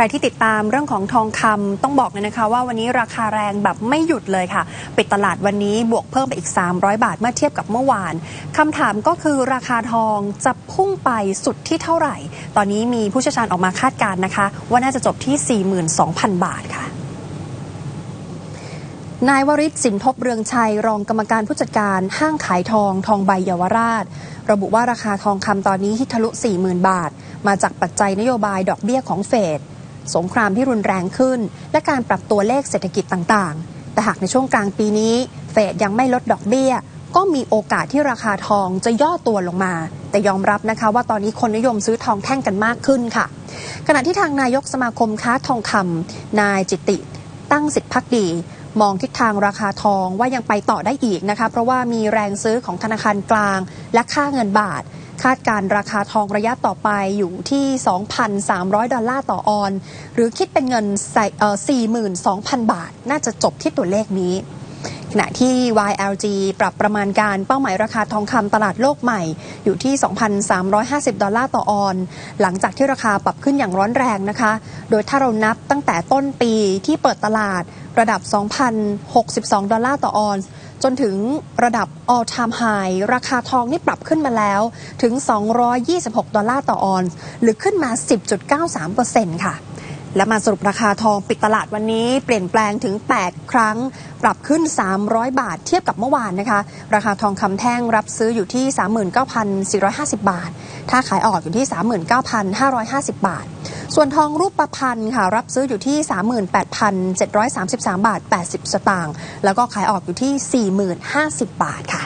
รที่ติดตามเรื่องของทองคำต้องบอกเลยนะคะว่าวันนี้ราคาแรงแบบไม่หยุดเลยค่ะ ปิดตลาดวันนี้บวกเพิ่มไปอีก 300 บาทเมื่อเทียบกับเมื่อวานคำถามก็คือราคาทองจะพุ่งไปสุดที่เท่าไหร่ ตอนนี้มีผู้เชี่ยวชาญออกมาคาดการณ์นะคะ ว่าน่าจะจบที่ 42,000 บาทค่ะนายวริศสินทบเรืองชัย รองกรรมการผู้จัดการห้างขายทองทองใบเยาวราช ระบุว่าราคาทองคำตอนนี้ที่ทะลุ 40,000 บาท มาจากปัจจัยนโยบายดอกเบี้ยของเฟด สงครามที่รุนแรงขึ้น และการปรับตัวเลขเศรษฐกิจต่างๆ แต่หากในช่วงกลางปีนี้ เฟดยังไม่ลดดอกเบี้ย ก็มีโอกาสที่ราคาทองจะย่อตัวลงมา แต่ยอมรับนะคะว่าตอนนี้คนนิยมซื้อทองแท่งกันมากขึ้นค่ะ ขณะที่ทางนายกสมาคมค้าทองคำนายจิตติตั้งสิทธิพักดีมองทิศทางราคาทองว่ายังไปต่อได้อีกนะคะ เพราะว่ามีแรงซื้อของธนาคารกลางและค่าเงินบาท คาดการราคาทองระยะต่อไปอยู่ที่ 2,300 ดอลลาร์ต่อออน หรือคิดเป็นเงิน 42,000 บาท น่าจะจบที่ตัวเลขนี้ขณะที่ YLG ปรับประมาณการเป้าหมายราคาทองคำตลาดโลกใหม่อยู่ที่ 2,350 ดอลลาร์ต่อออน หลังจากที่ราคาปรับขึ้นอย่างร้อนแรงนะคะ โดยถ้าเรานับตั้งแต่ต้นปีที่เปิดตลาดระดับ 2,062 ดอลลาร์ต่อออน จนถึงระดับ all time high ราคาทองนี่ปรับขึ้นมาแล้วถึง 226 ดอลลาร์ต่อออนหรือขึ้นมา 10.93%ค่ะและมาสรุปราคาทองปิดตลาดวันนี้เปลี่ยนแปลงถึง 8 ครั้ง ปรับขึ้น 300 บาทเทียบกับเมื่อวานนะคะ ราคาทองคำแท่งรับซื้ออยู่ที่ 39,450 บาท ถ้าขายออกอยู่ที่ 39,550 บาท ส่วนทองรูปประพันธ์ค่ะรับซื้ออยู่ที่ 38,733 บาท 80 สตางค์แล้วก็ขายออกอยู่ที่ 40,050 บาทค่ะ